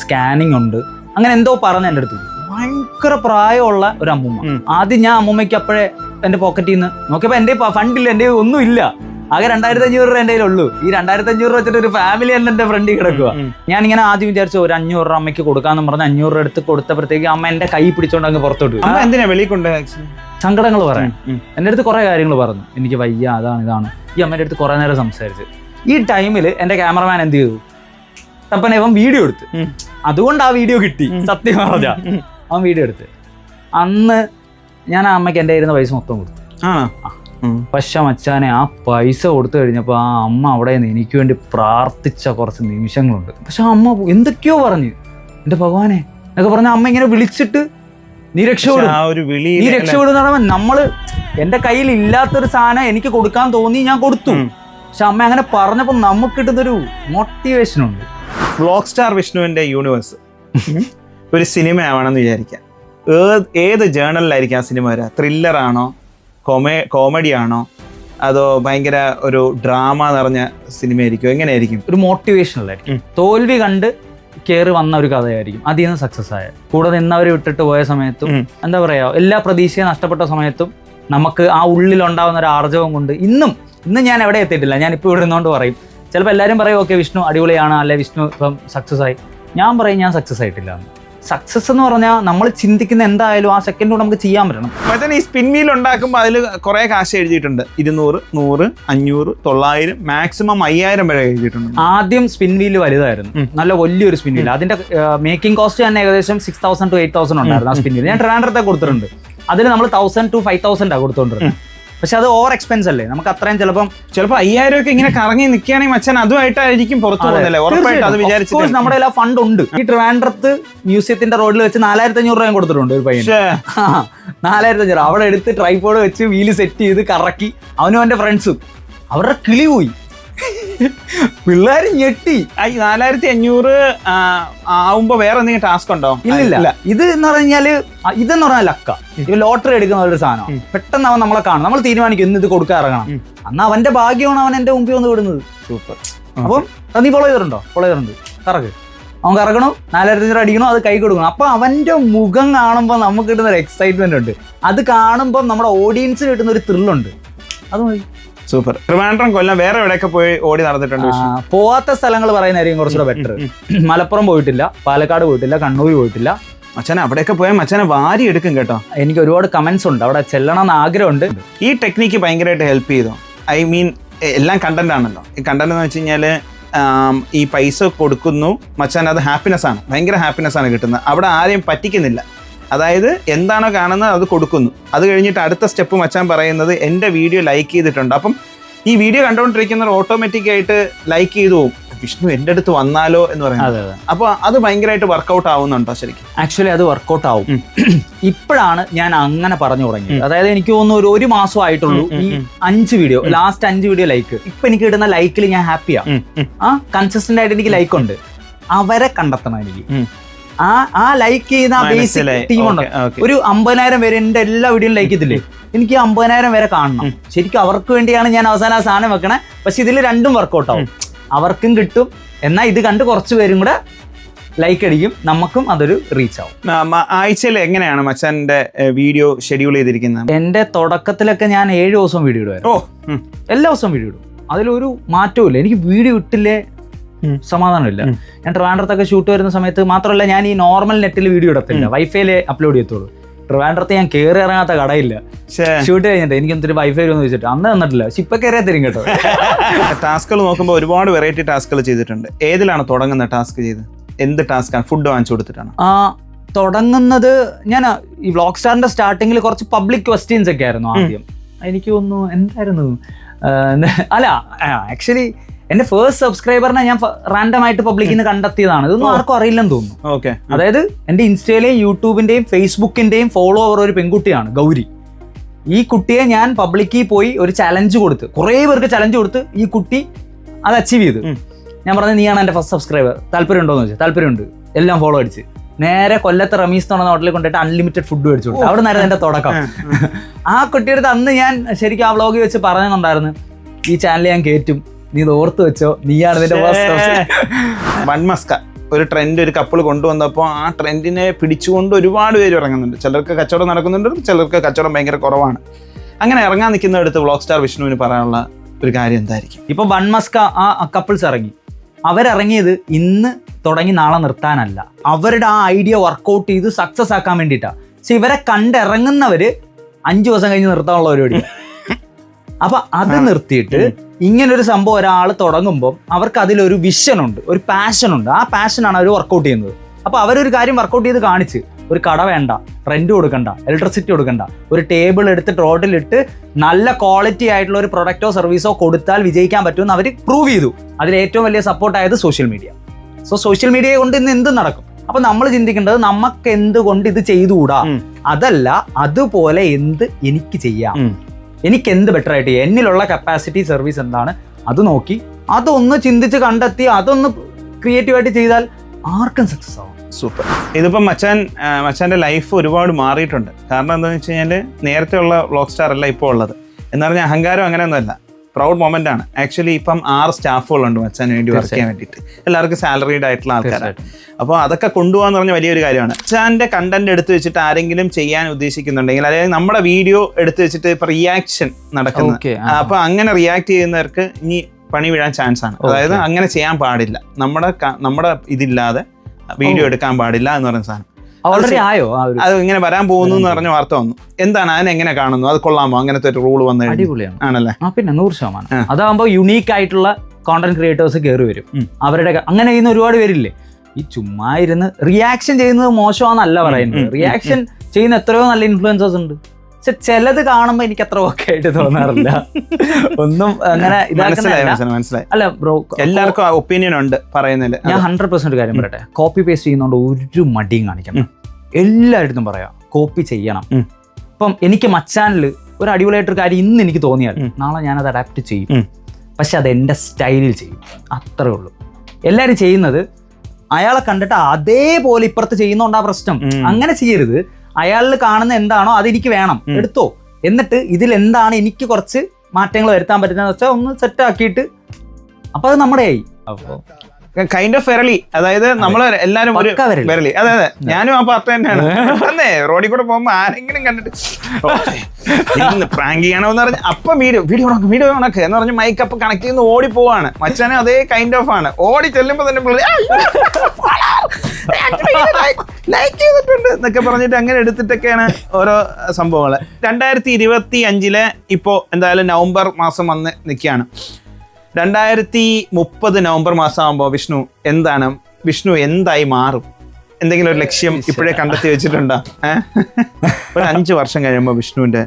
സ്കാനിങ് ഉണ്ട്. അങ്ങനെ എന്തോ പറഞ്ഞു എന്റെ അടുത്ത്. ഭയങ്കര പ്രായമുള്ള ഒരു അമ്മൂമ്മ. ആദ്യം ഞാൻ അമ്മൂമ്മയ്ക്ക് അപ്പോഴേ എന്റെ പോക്കറ്റിൽ നിന്ന് നോക്കിയപ്പോൾ എന്റെ ഫണ്ടില്ല എന്റെ ഒന്നും ഇല്ല ആകെ രണ്ടായിരത്തി അഞ്ഞൂറ് രൂപ എന്റെ കയ്യിലുള്ളൂ. ഈ രണ്ടായിരത്തി അഞ്ഞൂറ് രൂപ വെച്ചിട്ട് ഒരു ഫാമിലി തന്നെ എന്റെ ഫ്രണ്ടിൽ കിടക്കുക. ഞാൻ ഇങ്ങനെ ആദ്യം വിചാരിച്ചു ഒരു അഞ്ഞൂറ് രൂപ അമ്മയ്ക്ക് കൊടുക്കാന്ന് പറഞ്ഞ അഞ്ഞൂറ് രൂപ എടുത്ത് കൊടുത്തപ്പോഴത്തേക്ക് അമ്മ എന്റെ കൈ പിടിച്ചോണ്ട് അങ്ങ് പുറത്തോട്ട്. അമ്മ എന്തിനാ വെളിയിൽ കൊണ്ട് സങ്കടങ്ങൾ പറയാൻ എന്റെ അടുത്ത് കുറേ കാര്യങ്ങൾ പറഞ്ഞു. എനിക്ക് വയ്യ അതാണ് ഇതാണ്. ഈ അമ്മന്റെ അടുത്ത് കുറേ നേരം സംസാരിച്ച്. ഈ ടൈമിൽ എന്റെ ക്യാമറമാൻ എന്ത് ചെയ്തു? തപ്പനെ ഇവൻ വീഡിയോ എടുത്ത് അതുകൊണ്ട് ആ വീഡിയോ കിട്ടി സത്യം പറഞ്ഞ. അവൻ വീഡിയോ എടുത്ത്. അന്ന് ഞാൻ ആ അമ്മയ്ക്ക് എന്റെ ഇരുന്ന പൈസ മൊത്തം കൊടുത്തു. ആണോ. പക്ഷെ മച്ചാനെ ആ പൈസ കൊടുത്തു കഴിഞ്ഞപ്പോൾ ആ അമ്മ അവിടെ നിന്ന് എനിക്ക് വേണ്ടി പ്രാർത്ഥിച്ച കുറച്ച് നിമിഷങ്ങളുണ്ട്. പക്ഷെ ആ അമ്മ എന്തൊക്കെയോ പറഞ്ഞു. എന്റെ ഭഗവാനെ എന്നൊക്കെ പറഞ്ഞ അമ്മ ഇങ്ങനെ വിളിച്ചിട്ട് നീ രക്ഷപ്പെടും. നീ രക്ഷപ്പെടും നമ്മൾ എന്റെ കയ്യിൽ ഇല്ലാത്തൊരു സാധനം എനിക്ക് കൊടുക്കാൻ തോന്നി ഞാൻ കൊടുത്തു. പക്ഷെ അമ്മ അങ്ങനെ പറഞ്ഞപ്പോൾ നമുക്ക് കിട്ടുന്നൊരു മോട്ടിവേഷൻ ഉണ്ട്. സ്റ്റാർ വിഷ്ണുവിന്റെ യൂണിവേഴ്സ് ഒരു സിനിമ ആവണമെന്ന് വിചാരിക്കാം. ഏത് ഏത് ജേണലിലായിരിക്കും ആ സിനിമ വരിക ത്രില്ലറാണോ? കൊമേ കോമഡി ആണോ അതോ ഭയങ്കര ഒരു ഡ്രാമ നിറഞ്ഞ സിനിമ ആയിരിക്കും എങ്ങനെയായിരിക്കും? ഒരു മോട്ടിവേഷണലായിരിക്കും തോൽവി കണ്ട് കയറി വന്ന ഒരു കഥയായിരിക്കും. അതിൽ നിന്ന് സക്സസ് ആയ. കൂടെ നിന്നവരെ വിട്ടിട്ട് പോയ സമയത്തും എന്താ പറയുക എല്ലാ പ്രതീക്ഷയും നഷ്ടപ്പെട്ട സമയത്തും നമുക്ക് ആ ഉള്ളിൽ ഉണ്ടാകുന്ന ഒരു ആർജവം കൊണ്ട് ഇന്നും ഇന്ന് ഞാൻ എവിടെ എത്തിയിട്ടില്ല. ഞാൻ ഇപ്പോൾ ഇവിടെ നിന്നുകൊണ്ട് പറയും. ചിലപ്പോൾ എല്ലാവരും പറയും ഓക്കെ വിഷ്ണു അടിപൊളിയാണ്. അല്ലെ വിഷ്ണു ഇപ്പം സക്സസ് ആയി. ഞാൻ പറയും ഞാൻ സക്സസ് ആയിട്ടില്ല. സക്സസ് എന്ന് പറഞ്ഞാൽ നമ്മൾ ചിന്തിക്കുന്ന എന്തായാലും ആ സെക്കൻഡ് നമുക്ക് ചെയ്യാൻ പറ്റണം. മറ്റേ ഈ സ്പിൻ വീൽ ഉണ്ടാക്കുമ്പോൾ അതിൽ കുറേ കാശ് എഴുതിയിട്ടുണ്ട്. ഇരുന്നൂറ് നൂറ് അഞ്ഞൂറ് തൊള്ളായിരം മാക്സിമം അയ്യായിരം വരെ എഴുതിയിട്ടുണ്ട്. ആദ്യം സ്പിൻ വീൽ വലുതായിരുന്നു. നല്ല വലിയൊരു സ്പിൻ വീൽ അതിന്റെ മേക്കിംഗ് കോസ്റ്റ് തന്നെ ഏകദേശം six thousand two eight thousand ഉണ്ടായിരുന്നു ആ സ്പിൻ വീൽ ഞാൻ ട്രാൻഡ്രത്തെ കൊടുത്തിട്ടുണ്ട്. അതിൽ നമ്മൾ തൗസൻഡ് ടു ഫൈവ് തൗസൻഡാണ് കൊടുത്തോണ്ടിരുന്നത്. പക്ഷെ അത് ഓവർ എക്സ്പെൻസ് അല്ലേ? നമുക്ക് അത്രയും ചിലപ്പം ചിലപ്പോൾ അയ്യായിരം ഒക്കെ ഇങ്ങനെ കറങ്ങി നിൽക്കുകയാണെങ്കിൽ മച്ചാൻ അതുമായിട്ടായിരിക്കും പുറത്തു പോകുന്നില്ലേ ഉറപ്പായിട്ട് അത് വിചാരിച്ചു നമ്മുടെ എല്ലാ ഫണ്ട് ഉണ്ട്. ഈ ട്രിവാൻഡ്രത്ത് മ്യൂസിയത്തിന്റെ റോഡിൽ വെച്ച് നാലായിരത്തി അഞ്ഞൂറ് രൂപ കൊടുത്തിട്ടുണ്ട് ഒരു പയ്യൻ നാലായിരത്തി അഞ്ഞൂറ് അവിടെ എടുത്ത് ട്രൈപോഡ് വെച്ച് വീൽ സെറ്റ് ചെയ്ത് കറക്കി. അവനും അവന്റെ ഫ്രണ്ട്സും അവരുടെ കിളി പോയി. പിള്ളേർ ഞെട്ടി. ഈ നാലായിരത്തി അഞ്ഞൂറ് ആവുമ്പോ വേറെ എന്തെങ്കിലും ടാസ്ക് ഉണ്ടോ? ഇല്ല ഇത് എന്ന് പറഞ്ഞാൽ ഇതെന്ന് പറഞ്ഞാൽ ലക്ക. ഇത് ലോട്ടറി എടുക്കുന്ന ഒരു സാധനം. പെട്ടെന്ന് അവൻ നമ്മളെ കാണും നമ്മൾ തീരുമാനിക്കും ഇന്ന് ഇത് കൊടുക്കാൻ ഇറങ്ങണം. അന്ന് അവന്റെ ഭാഗ്യമാണ് അവൻ എന്റെ മുമ്പിൽ വന്ന് വിടുന്നത്. സൂപ്പർ. അപ്പം നീ ഫോളോ ചെയ്തിട്ടുണ്ടോ? ഫോളോ ചെയ്തിട്ടുണ്ട്. കറക്ക്. അവൻ കറക്കണം നാലായിരത്തി അഞ്ഞൂറ് അടിക്കണം. അത് കൈ കൊടുക്കണം. അപ്പൊ അവന്റെ മുഖം കാണുമ്പോൾ നമുക്ക് കിട്ടുന്ന ഒരു എക്സൈറ്റ്മെന്റ് ഉണ്ട്. അത് കാണുമ്പോൾ നമ്മുടെ ഓഡിയൻസിന് കിട്ടുന്ന ഒരു ത്രില്ലുണ്ട് അത് മതി. സൂപ്പർ. ട്രിവാൻഡ്രം കൊല്ലം വേറെ എവിടെയൊക്കെ പോയി ഓടി നടന്നിട്ടുണ്ട് പോവാത്ത സ്ഥലങ്ങൾ പറയുന്നതായിരിക്കും കുറച്ചുകൂടെ ബെറ്റർ മലപ്പുറം പോയിട്ടില്ല പാലക്കാട് പോയിട്ടില്ല കണ്ണൂർ പോയിട്ടില്ല. മച്ചാനെ അവിടെയൊക്കെ പോയാൽ മച്ചാനെ വാരി എടുക്കും കേട്ടോ. എനിക്ക് ഒരുപാട് കമന്റ്സ് ഉണ്ട് അവിടെ ചെല്ലണം എന്ന് ആഗ്രഹമുണ്ട്. ഈ ടെക്നിക്ക് ഭയങ്കരമായിട്ട് ഹെൽപ്പ് ചെയ്തോ. ഐ മീൻ എല്ലാം കണ്ടന്റ് ആണല്ലോ. ഈ കണ്ടന്റ് എന്ന് വെച്ച് കഴിഞ്ഞാൽ ഈ പൈസ കൊടുക്കുന്നു മച്ചാൻ അത് ഹാപ്പിനെസ് ആണ്. ഭയങ്കര ഹാപ്പിനെസ് ആണ് കിട്ടുന്നത്. അവിടെ ആരെയും പറ്റിക്കുന്നില്ല. അതായത് എന്താണോ കാണുന്നത് അത് കൊടുക്കുന്നു. അത് കഴിഞ്ഞിട്ട് അടുത്ത സ്റ്റെപ്പ് മച്ചാൻ പറയുന്നത് എന്റെ വീഡിയോ ലൈക്ക് ചെയ്തിട്ടുണ്ട്. അപ്പം ഈ വീഡിയോ കണ്ടുകൊണ്ടിരിക്കുന്നവർ ഓട്ടോമാറ്റിക് ആയിട്ട് ലൈക്ക് ചെയ്തു പോകും. വിഷ്ണു എന്റെ അടുത്ത് വന്നാലോ എന്ന് പറയുന്നത്. അപ്പൊ അതെ. അപ്പോൾ അത് ഭയങ്കരമായിട്ട് വർക്കൗട്ട് ആവുന്നുണ്ടോ ശരിക്കും? ആക്ച്വലി അത് വർക്കൗട്ട് ആവും. ഇപ്പോഴാണ് ഞാൻ അങ്ങനെ പറഞ്ഞു തുടങ്ങിയത്. അതായത് എനിക്ക് തോന്നുന്നു ഒരു ഒരു മാസം ആയിട്ടുള്ളൂ ഈ അഞ്ച് വീഡിയോ ലാസ്റ്റ് അഞ്ച് വീഡിയോ ലൈക്ക് ഇപ്പൊ എനിക്ക് കിട്ടുന്ന ലൈക്കിൽ ഞാൻ ഹാപ്പിയാ ആ. കൺസിസ്റ്റന്റ് ആയിട്ട് എനിക്ക് ലൈക്ക് ഉണ്ട്. അവരെ കണ്ടെത്തണം എനിക്ക്. ആ ആ ലൈക്ക് ചെയ്യുന്ന ആ ബേസിക് ടീം ടീമുണ്ട് Okay, okay. ഒരു അമ്പതിനായിരം പേര് എന്റെ എല്ലാ വീഡിയോയും ലൈക്ക് ചെയ്തില്ലേ? എനിക്ക് അമ്പതിനായിരം പേരെ കാണണം. ശരിക്കും അവർക്ക് വേണ്ടിയാണ് ഞാൻ അവസാനം ആ സാധനം വെക്കണേ. പക്ഷെ ഇതിൽ രണ്ടും വർക്കൗട്ട് ആവും. അവർക്കും കിട്ടും. എന്നാൽ ഇത് കണ്ട് കുറച്ച് പേരും കൂടെ ലൈക്ക് അടിക്കും. നമുക്കും അതൊരു റീച്ച് ആവും. ആഴ്ചയിൽ എങ്ങനെയാണ് മച്ചാന്റെ വീഡിയോ ഷെഡ്യൂൾ ചെയ്തിരിക്കുന്നത്? എന്റെ തുടക്കത്തിലൊക്കെ ഞാൻ ഏഴ് ദിവസം വീഡിയോ ഇടുവായിരുന്നു. ഓ എല്ലാ ദിവസവും വീഡിയോ ഇടും. അതിലൊരു മാറ്റവും ഇല്ല എനിക്ക് വീഡിയോ ഇട്ടില്ലേ. സമാധാനമില്ല. ഞാൻ ട്രിവാൻഡ്രത്തൊക്കെ ഷൂട്ട് വരുന്ന സമയത്ത് മാത്രമല്ല ഞാൻ ഈ നോർമൽ നെറ്റിൽ വീഡിയോ ഇടത്തില്ല. വൈഫൈയിൽ അപ്ലോഡ് ചെയ്യത്തുള്ളൂ. ട്രിവാൻഡ്രത്ത് ഞാൻ കയറി ഇറങ്ങാത്ത കടയില്ല. ഷൂട്ട് കഴിഞ്ഞിട്ട് എനിക്ക് എന്തൊരു വൈഫൈ ഒന്ന് ചോദിച്ചിട്ട് അന്ന് തന്നിട്ടില്ല. പക്ഷെ ഇപ്പൊ കയറിയാ തരും കേട്ടോ. ടാസ്കുകൾ നോക്കുമ്പോൾ ഒരുപാട് വെറൈറ്റി ടാസ്കുകൾ ചെയ്തിട്ടുണ്ട്. ഏതിലാണ് തുടങ്ങുന്ന ടാസ്ക് ചെയ്ത്? എന്ത് ടാസ്ക്കാണ് ഫുഡ് വാങ്ങിച്ചു കൊടുത്തിട്ടാണ്? ആ തുടങ്ങുന്നത് ഞാൻ ഈ വ്ളോഗ് സ്റ്റാറിന്റെ സ്റ്റാർട്ടിങ്ങിൽ കുറച്ച് പബ്ലിക് ക്വസ്റ്റ്യൻസ് ഒക്കെ ആയിരുന്നു ആദ്യം. എനിക്ക് തോന്നുന്നു എന്തായിരുന്നു? അല്ല ആക്ച്വലി എന്റെ ഫേസ്റ്റ് സബ്സ്ക്രൈബറിനെ ഞാൻ റാൻഡം ആയിട്ട് പബ്ലിക്കിൽ നിന്ന് കണ്ടെത്തിയതാണ്. ഇതൊന്നും ആർക്കും അറിയില്ലെന്ന് തോന്നുന്നു. ഓക്കെ. അതായത് എന്റെ ഇൻസ്റ്റയിലെയും യൂട്യൂബിന്റെയും ഫേസ്ബുക്കിന്റെയും ഫോളോ ഫോളോവർ ഒരു പെൺകുട്ടിയാണ് ഗൗരി. ഈ കുട്ടിയെ ഞാൻ പബ്ലിക്കിൽ പോയി ഒരു ചലഞ്ച് കൊടുത്ത് കുറേ പേർക്ക് ചലഞ്ച് കൊടുത്ത് ഈ കുട്ടി അത് അച്ചീവ് ചെയ്തു. ഞാൻ പറഞ്ഞു നീയാണ് എന്റെ ഫസ്റ്റ് സബ്സ്ക്രൈബർ താല്പര്യം ഉണ്ടോ എന്ന് ചോദിച്ചു. താല്പര്യമുണ്ട്. എല്ലാം ഫോളോ അടിച്ച്. നേരെ കൊല്ലത്ത് റമീസ് എന്ന് ഹോട്ടലിൽ കൊണ്ടിട്ട് അൺലിമിറ്റഡ് ഫുഡ് മേടിച്ചു കൊടുത്തു. അവിടെ നിന്നായിരുന്നു എന്റെ തുടക്കം. ആ കുട്ടിയുടെ അടുത്ത് അന്ന് ഞാൻ ശരിക്കും ആ വ്ളോഗിൽ വെച്ച് പറയുന്നുണ്ടായിരുന്നു ഈ ചാനൽ ഞാൻ കയറ്റും നീ ഓർത്തു ഓർത്ത് വെച്ചോ? നീയാണ് നിന്റെ ഫസ്റ്റ് വൺമസ്ക ഒരു ട്രെൻഡ് ഒരു കപ്പിൾ കൊണ്ടുവന്നപ്പോൾ ആ ട്രെൻഡിനെ പിടിച്ചുകൊണ്ട് ഒരുപാട് പേര് ഇറങ്ങുന്നുണ്ട്. ചിലർക്ക് കച്ചവടം നടക്കുന്നുണ്ട് ചിലർക്ക് കച്ചവടം ഭയങ്കര കുറവാണ്. അങ്ങനെ ഇറങ്ങാൻ നിൽക്കുന്നിടത്ത് വ്ളോഗ് സ്റ്റാർ വിഷ്ണുവിന് പറയാനുള്ള ഒരു കാര്യം എന്തായിരിക്കും? ഇപ്പൊ വൺ മസ്ക ആ കപ്പിൾസ് ഇറങ്ങി. അവരിറങ്ങിയത് ഇന്ന് തുടങ്ങി നാളെ നിർത്താനല്ല. അവരുടെ ആ ഐഡിയ വർക്കൗട്ട് ചെയ്ത് സക്സസ് ആക്കാൻ വേണ്ടിയിട്ടാണ് പക്ഷെ ഇവരെ കണ്ടിറങ്ങുന്നവര് അഞ്ചു ദിവസം കഴിഞ്ഞ് നിർത്താനുള്ള പരിപാടി. അപ്പൊ അത് നിർത്തിയിട്ട് ഇങ്ങനൊരു സംഭവം ഒരാൾ തുടങ്ങുമ്പോൾ അവർക്ക് അതിലൊരു വിഷൻ ഉണ്ട് ഒരു പാഷൻ ഉണ്ട്. ആ പാഷനാണ് അവർ വർക്കൗട്ട് ചെയ്യുന്നത്. അപ്പൊ അവരൊരു കാര്യം വർക്കൗട്ട് ചെയ്ത് കാണിച്ച് ഒരു കട വേണ്ട റെന്റ് കൊടുക്കണ്ട ഇലക്ട്രിസിറ്റി കൊടുക്കണ്ട ഒരു ടേബിൾ എടുത്തിട്ട് റോഡിലിട്ട് നല്ല ക്വാളിറ്റി ആയിട്ടുള്ള ഒരു പ്രൊഡക്റ്റോ സർവീസോ കൊടുത്താൽ വിജയിക്കാൻ പറ്റുമെന്ന് അവർ പ്രൂവ് ചെയ്തു. അതിൽ ഏറ്റവും വലിയ സപ്പോർട്ട് ആയത് social media so social media കൊണ്ട് ഇന്ന് എന്തും നടക്കും. അപ്പൊ നമ്മൾ ചിന്തിക്കേണ്ടത് നമുക്ക് എന്തുകൊണ്ട് ഇത് ചെയ്തുകൂടാ? അതല്ല അതുപോലെ എന്ത് എനിക്ക് ചെയ്യാം. എനിക്ക് എന്ത് ബെറ്റർ ആയിട്ട്? എന്നിലുള്ള കപ്പാസിറ്റി സർവീസ് എന്താണ്? അത് നോക്കി അതൊന്ന് ചിന്തിച്ച് കണ്ടെത്തി അതൊന്ന് ക്രിയേറ്റീവായിട്ട് ചെയ്താൽ ആർക്കും സക്സസ് ആവും. സൂപ്പർ ഇതിപ്പം മച്ചാൻ മച്ചാന്റെ ലൈഫ് ഒരുപാട് മാറിയിട്ടുണ്ട്. കാരണം എന്താണെന്ന് വെച്ച് കഴിഞ്ഞാൽ നേരത്തെ ഉള്ള ബ്ലോക്ക് സ്റ്റാർ അല്ല ഇപ്പോൾ ഉള്ളത്. എന്ന് പറഞ്ഞാൽ അഹങ്കാരം അങ്ങനെയൊന്നുമല്ല. പ്രൗഡ് മൊമെന്റ് ആണ്. ആക്ച്വലി ഇപ്പം ആറ് സ്റ്റാഫുകളുണ്ട് മച്ചാന് വേണ്ടി വർക്ക് ചെയ്യാൻ വേണ്ടിയിട്ട്. എല്ലാവർക്കും സാലറീഡ് ആയിട്ടുള്ള ആൾക്കാരാണ്. അപ്പോൾ അതൊക്കെ കൊണ്ടുപോകാന്ന് പറഞ്ഞ വലിയൊരു കാര്യമാണ്. അച്ഛന്റെ കണ്ടന്റ് എടുത്തു വെച്ചിട്ട് ആരെങ്കിലും ചെയ്യാൻ ഉദ്ദേശിക്കുന്നുണ്ടെങ്കിൽ അതായത് നമ്മുടെ വീഡിയോ എടുത്തു വെച്ചിട്ട് ഇപ്പൊ റിയാക്ഷൻ നടക്കുന്നത് Okay, അപ്പൊ അങ്ങനെ റിയാക്ട് ചെയ്യുന്നവർക്ക് ഇനി പണി വീഴാൻ ചാൻസ് ആണ്. അതായത് അങ്ങനെ ചെയ്യാൻ പാടില്ല. നമ്മുടെ നമ്മുടെ ഇതില്ലാതെ വീഡിയോ എടുക്കാൻ പാടില്ല എന്ന് പറയുന്ന സാധനം. ഓൾറെഡി ആയോ അത് ഇങ്ങനെ വരാൻ പോകുന്നു എന്ന് പറഞ്ഞ വാർത്ത വന്നു. എന്താണ് അതിനെ എങ്ങനെ കാണുന്നു? അത് കൊള്ളാമോ? അങ്ങനത്തെ ഒരു റൂൾ വന്നു അടിപൊളിയാണ്. ആണല്ലേ? ആ പിന്നെ നൂറ് ശതമാനം. അതാകുമ്പോൾ യുണീക്ക് ആയിട്ടുള്ള കോണ്ടന്റ് ക്രിയേറ്റേഴ്സ് കയറി വരും. അവരുടെ അങ്ങനെ ചെയ്യുന്ന ഒരുപാട് പേരില്ലേ? ഈ ചുമ്മാ ഇരുന്ന് റിയാക്ഷൻ ചെയ്യുന്നത് മോശമാണെന്നല്ല പറയുന്നത്. റിയാക്ഷൻ ചെയ്യുന്ന എത്രയോ നല്ല ഇൻഫ്ലുവൻസേഴ്സ് ഉണ്ട്. പക്ഷെ ചിലത് കാണുമ്പോൾ എനിക്ക് അത്ര ഓക്കെ ആയിട്ട് തോന്നാറില്ല. ഒന്നും അങ്ങനെ മനസ്സിലായി അല്ല ബ്രോ എല്ലാവർക്കും ഒപ്പീനിയൻ ഉണ്ട് പറയുന്നില്ല ഞാൻ ഹൺഡ്രഡ് പെർസെന്റ് കാര്യം പറയട്ടെ. കോപ്പി പേസ്റ്റ് ചെയ്യുന്നതുകൊണ്ട് ഒരു മടിയും കാണിക്കണം എല്ലായിടത്തും പറയാം കോപ്പി ചെയ്യണം. അപ്പം ഇപ്പം എനിക്ക് മച്ചാനിൽ ഒരു അടിപൊളിയായിട്ടൊരു കാര്യം ഇന്ന് എനിക്ക് തോന്നിയാൽ നാളെ ഞാനത് അഡാപ്റ്റ് ചെയ്യും. പക്ഷെ അത് എന്റെ സ്റ്റൈലിൽ ചെയ്യും. അത്രേ ഉള്ളൂ. എല്ലാവരും ചെയ്യുന്നത് അയാളെ കണ്ടിട്ട് അതേപോലെ ഇപ്പുറത്ത് ചെയ്യുന്നോണ്ടാ പ്രശ്നം. അങ്ങനെ ചെയ്യരുത്. അയാളിൽ കാണുന്ന എന്താണോ അതെനിക്ക് വേണം. എടുത്തോ. എന്നിട്ട് ഇതിൽ എന്താണ് എനിക്ക് കുറച്ച് മാറ്റങ്ങൾ വരുത്താൻ പറ്റുന്നതെന്ന് വെച്ചാൽ ഒന്ന് സെറ്റ് ആക്കിയിട്ട്. അപ്പൊ അത് നമ്മുടെ ആയി അപ്പോൾ കൈൻഡ് ഓഫ് വിരളി അതായത് നമ്മൾ എല്ലാരും ഒരു വിരളി. അതെ അതെ. ഞാനും ആ പാർട്ട് തന്നെയാണ്. അന്നേ റോഡിൽ കൂടെ പോകുമ്പോ ആരെങ്കിലും കണ്ടിട്ട് പ്രാങ്ക് ചെയ്യണമെന്ന് പറഞ്ഞ അപ്പൊ വീഡിയോ വീഡിയോ ഉണക്ക് വീഡിയോ ഉണക്ക് എന്ന് പറഞ്ഞ് മൈക്ക് അപ്പ് കണക്ട് ചെയ്യുന്ന ഓടി പോവാണ്. മച്ചാനെ അതേ കൈൻഡ് ഓഫ് ആണ്. ഓടി ചെല്ലുമ്പോ തന്നെ ലൈക്ക് ചെയ്തിട്ടുണ്ട്. എന്നൊക്കെ പറഞ്ഞിട്ട് അങ്ങനെ എടുത്തിട്ടൊക്കെയാണ് ഓരോ സംഭവങ്ങൾ രണ്ടായിരത്തി ഇരുപത്തി അഞ്ചിലെ ഇപ്പോ എന്തായാലും നവംബർ മാസം വന്ന് നിൽക്കുകയാണ്. രണ്ടായിരത്തി മുപ്പത് നവംബർ മാസം ആകുമ്പോൾ വിഷ്ണു എന്താണ്? വിഷ്ണു എന്തായി മാറും? എന്തെങ്കിലും ഒരു ലക്ഷ്യം ഇപ്പോഴേ കണ്ടെത്തി വെച്ചിട്ടുണ്ടോ? ഒരു അഞ്ച് വർഷം കഴിയുമ്പോൾ വിഷ്ണുവിന്റെ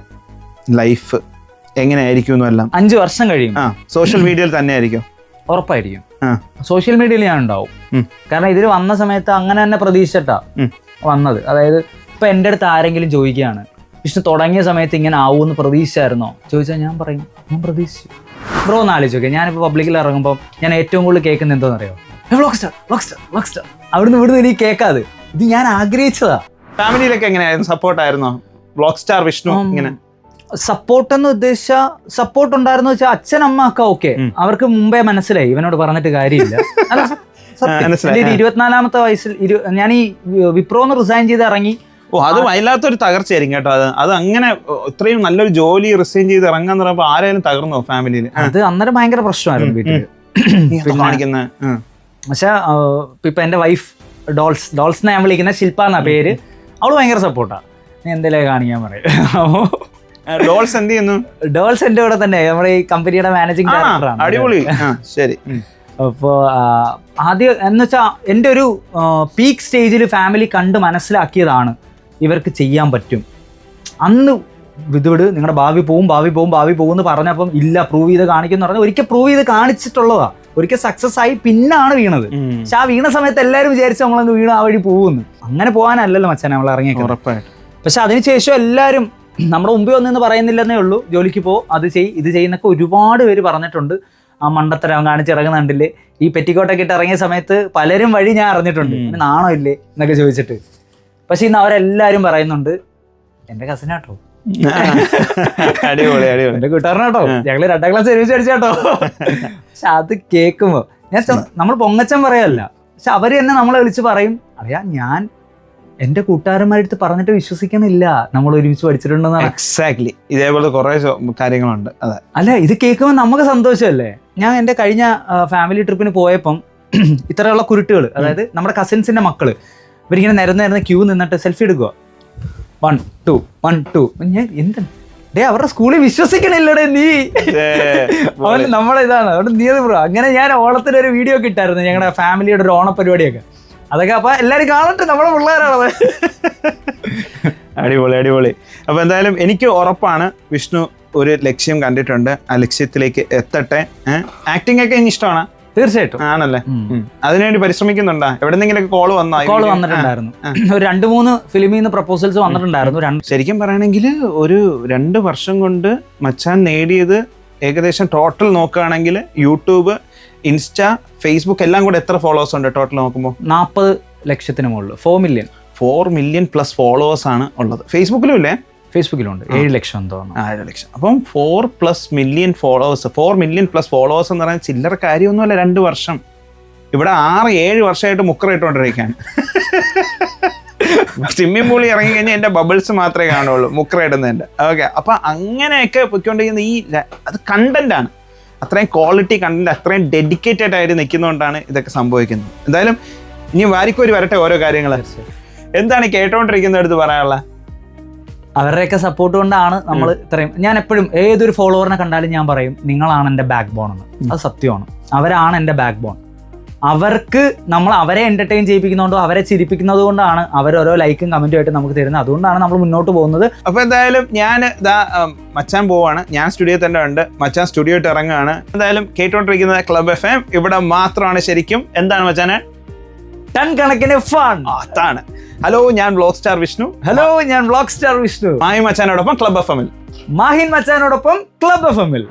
ലൈഫ് എങ്ങനെയായിരിക്കും എന്നെല്ലാം അഞ്ച് വർഷം കഴിയും. ആ സോഷ്യൽ മീഡിയയിൽ തന്നെ ആയിരിക്കും ഉറപ്പായിരിക്കും സോഷ്യൽ മീഡിയയിൽ ഞാൻ ഉണ്ടാവും കാരണം ഇതിൽ വന്ന സമയത്ത് അങ്ങനെ തന്നെ പ്രതീക്ഷിച്ചിട്ടാ വന്നത്. അതായത് ഇപ്പൊ എന്റെ അടുത്ത് ആരെങ്കിലും ചോദിക്കുകയാണ് വിഷ്ണു തുടങ്ങിയ സമയത്ത് ഇങ്ങനെ ആവുമെന്ന് പ്രതീക്ഷിച്ചായിരുന്നോ ചോദിച്ചാൽ ഞാൻ പറയും ഞാൻ പ്രതീക്ഷിച്ചു. ബ്രോ ഒന്ന് ആലോചിച്ച് ഞാനിപ്പോൾ പബ്ലിക്കിൽ ഇറങ്ങുമ്പോൾ ഞാൻ ഏറ്റവും കൂടുതൽ കേൾക്കുന്ന എന്തോന്ന് അറിയോ സ്റ്റാർ സ്റ്റാർ സ്റ്റാർ അവിടുന്ന് ഇവിടുന്ന് എനിക്ക് കേൾക്കാതെ. ഇത് ഞാൻ ആഗ്രഹിച്ചതാ. ഫാമിലിയിലൊക്കെ എങ്ങനെയായിരുന്നു? സപ്പോർട്ട് ആയിരുന്നോ? ബ്ലോക്ക് സ്റ്റാർ വിഷ്ണു ഇങ്ങനെ. സപ്പോർട്ട് എന്ന് ഉദ്ദേശിച്ച സപ്പോർട്ട് ഉണ്ടായിരുന്നു വെച്ചാൽ അച്ഛൻ അമ്മ ഒക്കെ ഓക്കെ അവർക്ക് മുമ്പേ മനസ്സിലായി. ഇവനോട് പറഞ്ഞിട്ട് കാര്യമില്ല. അല്ല, സത്യം. മനസ്സിലായി. എന്റെ ഒരു ഇരുപത്തിനാലാമത്തെ വയസ്സിൽ ഇരു- ഞാൻ ഈ വിപ്രോന്ന് റിസൈൻ ചെയ്ത് ഇറങ്ങി. ഓ അത് വല്ലാത്തൊരു തകർച്ചയായിരിക്കും കേട്ടോ അത്. അത് അങ്ങനെ ഇത്രയും നല്ലൊരു ജോലി റിസൈൻ ചെയ്ത് ഇറങ്ങാൻ പറയുമ്പോൾ ആരായാലും തകർന്നോ ഫാമിലിയിൽ അത് അന്നേരം ഭയങ്കര പ്രശ്നമായിരുന്നു വീട്ടിൽ കാണിക്കുന്ന? പക്ഷെ ഇപ്പൊ എന്റെ വൈഫ് ഡോൾസ് ഡോൾസ് ഞാൻ വിളിക്കുന്ന ശില്പ എന്നാ പേര്. അവൾ ഭയങ്കര സപ്പോർട്ടാ നീ എന്തെങ്കിലും കാണിക്കാൻ പറയും. ഡോൾസ് എന്ത് ചെയ്യുന്നു? ഡോൾസ് എന്റെ കൂടെ തന്നെ നമ്മുടെ ഈ കമ്പനിയുടെ മാനേജിങ് ഡയറക്ടറാണ് അടിപൊളി. ശരി. അപ്പോൾ ആദ്യം എന്ന് വെച്ചാൽ എന്റെ ഒരു പീക്ക് സ്റ്റേജിൽ ഫാമിലി കണ്ട് മനസ്സിലാക്കിയതാണ്. ഇവർക്ക് ചെയ്യാൻ പറ്റും. അന്ന് വിതുവിട് നിങ്ങളുടെ ഭാവി പോവും ഭാവി പോവും ഭാവി പോകും എന്ന് പറഞ്ഞപ്പം ഇല്ല പ്രൂവ് ചെയ്ത് കാണിക്കുന്നു പറഞ്ഞാൽ ഒരിക്കൽ പ്രൂവ് ചെയ്ത് കാണിച്ചിട്ടുള്ളതാ. ഒരിക്കൽ സക്സസ് ആയി പിന്നാണ് വീണത്. പക്ഷെ ആ വീണ സമയത്ത് എല്ലാവരും വിചാരിച്ചു നമ്മളങ്ങ് വീണ ആ വഴി പോകുന്നു അങ്ങനെ പോകാനല്ലല്ലോ മച്ചാൻ നമ്മൾ ഇറങ്ങി ഉറപ്പായിട്ടും. പക്ഷെ അതിനുശേഷം എല്ലാവരും നമ്മുടെ മുമ്പിൽ ഒന്നും പറയുന്നില്ലെന്നേ ഉള്ളൂ. ജോലിക്ക് പോ അത് ചെയ് ഇത് ചെയ്യുന്നൊക്കെ ഒരുപാട് പേര് പറഞ്ഞിട്ടുണ്ട്. ആ മണ്ടത്തരം കാണിച്ച് ഇറങ്ങുന്നുണ്ടില്ലേ ഈ പെറ്റിക്കോട്ടൊക്കെ ഇട്ട് ഇറങ്ങിയ സമയത്ത് പലരും വഴി ഞാൻ അറിഞ്ഞിട്ടുണ്ട്. ഉം. "ഇവന് നാണോ ഇല്ലേ? എന്നൊക്കെ ചോദിച്ചിട്ട്. പക്ഷെ ഇന്ന് അവരെല്ലാരും പറയുന്നുണ്ട് എന്റെ കസിനാട്ടോ അടിപൊളി അടിപൊളി. എന്റെ കൂട്ടുകാരനാട്ടോ. ഞങ്ങൾ രണ്ടാം ക്ലാസ് ഒരുമിച്ച് അടിച്ചാട്ടോ പക്ഷെ അത് കേൾക്കുമ്പോ ഞാൻ നമ്മൾ പൊങ്ങച്ചൻ പറയല്ല. പക്ഷെ അവർ തന്നെ നമ്മളെ വിളിച്ച് പറയും അറിയാ ഞാൻ എന്റെ കൂട്ടുകാരന്മാരടുത്ത് പറഞ്ഞിട്ട് വിശ്വസിക്കുന്നില്ല നമ്മൾ ഒരുമിച്ച് പഠിച്ചിട്ടുണ്ടെന്നാണ്. എക്സാക്ട്ലി ഇതേപോലെ കുറെ കാര്യങ്ങളുണ്ട്. അതെ. അല്ല ഇത് കേൾക്കുമ്പോൾ നമുക്ക് സന്തോഷമല്ലേ? ഞാൻ എന്റെ കഴിഞ്ഞ ഫാമിലി ട്രിപ്പിന് പോയപ്പം ഇത്രയുള്ള കുരുട്ടുകൾ അതായത് നമ്മുടെ കസിൻസിന്റെ മക്കൾ ഇവരിങ്ങനെ നിരന്ന് നിരന്ന് ക്യൂ നിന്നിട്ട് സെൽഫി എടുക്കുക വൺ ടു വൺ ടു ഞാൻ എന്താണ് ഡേ അവരുടെ സ്കൂളിൽ വിശ്വസിക്കണില്ലടേ നീ. അവൻ നമ്മളെ ഇതാണ്. അതുകൊണ്ട് നീ അത് ബ്രോ അങ്ങനെ ഞാൻ ഓണത്തിന് ഒരു വീഡിയോ ഒക്കെ ഇട്ടായിരുന്നു ഞങ്ങളുടെ ഫാമിലിയുടെ ഒരു ഓണപരിപാടിയൊക്കെ. അതൊക്കെ അപ്പൊ എല്ലാരും കാണട്ടെ നമ്മളെ പിള്ളേരാണത്. അടിപൊളി അടിപൊളി. അപ്പൊ എന്തായാലും എനിക്ക് ഉറപ്പാണ് വിഷ്ണു ഒരു ലക്ഷ്യം കണ്ടിട്ടുണ്ട്. ആ ലക്ഷ്യത്തിലേക്ക് എത്തട്ടെ. ആക്ടിംഗ് ഒക്കെ ഇനി ഇഷ്ടമാണ്. തീർച്ചയായിട്ടും. ആണല്ലേ? അതിനുവേണ്ടി പരിശ്രമിക്കുന്നുണ്ടാ? എവിടെന്നെങ്കിലും കോൾ വന്നോ? കോൾ വന്നിട്ടുണ്ടായിരുന്നു. ഒരു രണ്ട് മൂന്ന് ഫിലിമിൽ നിന്ന് പ്രപ്പോസൽസ് വന്നിട്ടുണ്ടായിരുന്നു. ശരിക്കും പറയുകയാണെങ്കിൽ ഒരു രണ്ട് വർഷം കൊണ്ട് മച്ചാൻ നേടിയത് ഏകദേശം ടോട്ടൽ നോക്കുകയാണെങ്കിൽ യൂട്യൂബ് ഇൻസ്റ്റ ഫേസ്ബുക്ക് എല്ലാം കൂടെ എത്ര ഫോളോവേഴ്സ് ഉണ്ട് ടോട്ടൽ നോക്കുമ്പോൾ നാൽപ്പത് ലക്ഷത്തിന് മുകളിൽ. Four million four million plus followers ആണ് ഉള്ളത്. ഫേസ്ബുക്കിലും ഇല്ലേ? ഫേസ്ബുക്കിലുണ്ട്. ഏഴ് ലക്ഷം തോന്നുന്നു ആറ് ലക്ഷം. അപ്പം four plus million followers four million plus followers എന്ന് പറഞ്ഞാൽ ചില്ലറ കാര്യമൊന്നുമല്ല രണ്ട് വർഷം. ഇവിടെ ആറ് ഏഴ് വർഷമായിട്ട് മുക്കറിട്ടുകൊണ്ടിരിക്കുകയാണ് സ്വിമ്മിംഗ് പൂളിൽ ഇറങ്ങി കഴിഞ്ഞാൽ എന്റെ ബബിൾസ് മാത്രമേ കാണുള്ളൂ മുക്കറിടുന്നതിന്റെ ഓക്കെ അപ്പം അങ്ങനെയൊക്കെ പൊയ്ക്കൊണ്ടിരിക്കുന്ന ഈ അത് കണ്ടന്റ് ആണ്. അത്രയും ക്വാളിറ്റി കണ്ടന്റ് അത്രയും ഡെഡിക്കേറ്റഡ് ആയിട്ട് നിൽക്കുന്നതുകൊണ്ടാണ് ഇതൊക്കെ സംഭവിക്കുന്നത്. എന്തായാലും ഇനി വാരിക്കോരി വരട്ടെ ഓരോ കാര്യങ്ങൾ എന്താണ് കേട്ടോണ്ടിരിക്കുന്ന കേട്ടോണ്ടിരിക്കുന്നടുത്ത് പറയാനുള്ളത്? അവരുടെയൊക്കെ സപ്പോർട്ട് കൊണ്ടാണ് നമ്മൾ ഇത്രയും ഞാൻ എപ്പോഴും ഏതൊരു ഫോളോവറിനെ കണ്ടാലും ഞാൻ പറയും നിങ്ങളാണ് എന്റെ ബാക്ക് ബോൺ എന്ന് അത് സത്യമാണ്. അവരാണ് എന്റെ ബാക്ക് ബോൺ അവർക്ക് നമ്മൾ അവരെ എന്റർടൈൻ ചെയ്യിപ്പിക്കുന്നതുകൊണ്ടോ അവരെ ചിരിപ്പിക്കുന്നത് കൊണ്ടാണ് അവർ ഓരോ ലൈക്കും കമന്റും ആയിട്ട് നമുക്ക് തരുന്നത്. അതുകൊണ്ടാണ് നമ്മൾ മുന്നോട്ട് പോകുന്നത്. അപ്പൊ എന്തായാലും ഞാൻ ഇതാ മച്ചാൻ പോവാണ്. ഞാൻ സ്റ്റുഡിയോ തന്നെ ഉണ്ട്. മച്ചാൻ സ്റ്റുഡിയോ ഇട്ട് ഇറങ്ങുകയാണ്. എന്തായാലും കേട്ടോണ്ടിരിക്കുന്നത് ക്ലബ് എഫ് എം ഇവിടെ മാത്രമാണ് ശരിക്കും. എന്താണ് മച്ചാനെ? ടൺ കണക്കിന് ഫൺ അതാണ്. ഹലോ ഞാൻ ബ്ലോക്ക് സ്റ്റാർ വിഷ്ണു. ഹലോ ഞാൻ ബ്ലോക്ക് സ്റ്റാർ വിഷ്ണു. മാഹിൻ മച്ചാനോടൊപ്പം ക്ലബ് എഫ് എമ്മിൽ മാഹിൻ മച്ചാനോടൊപ്പം ക്ലബ് എഫ് എമ്മിൽ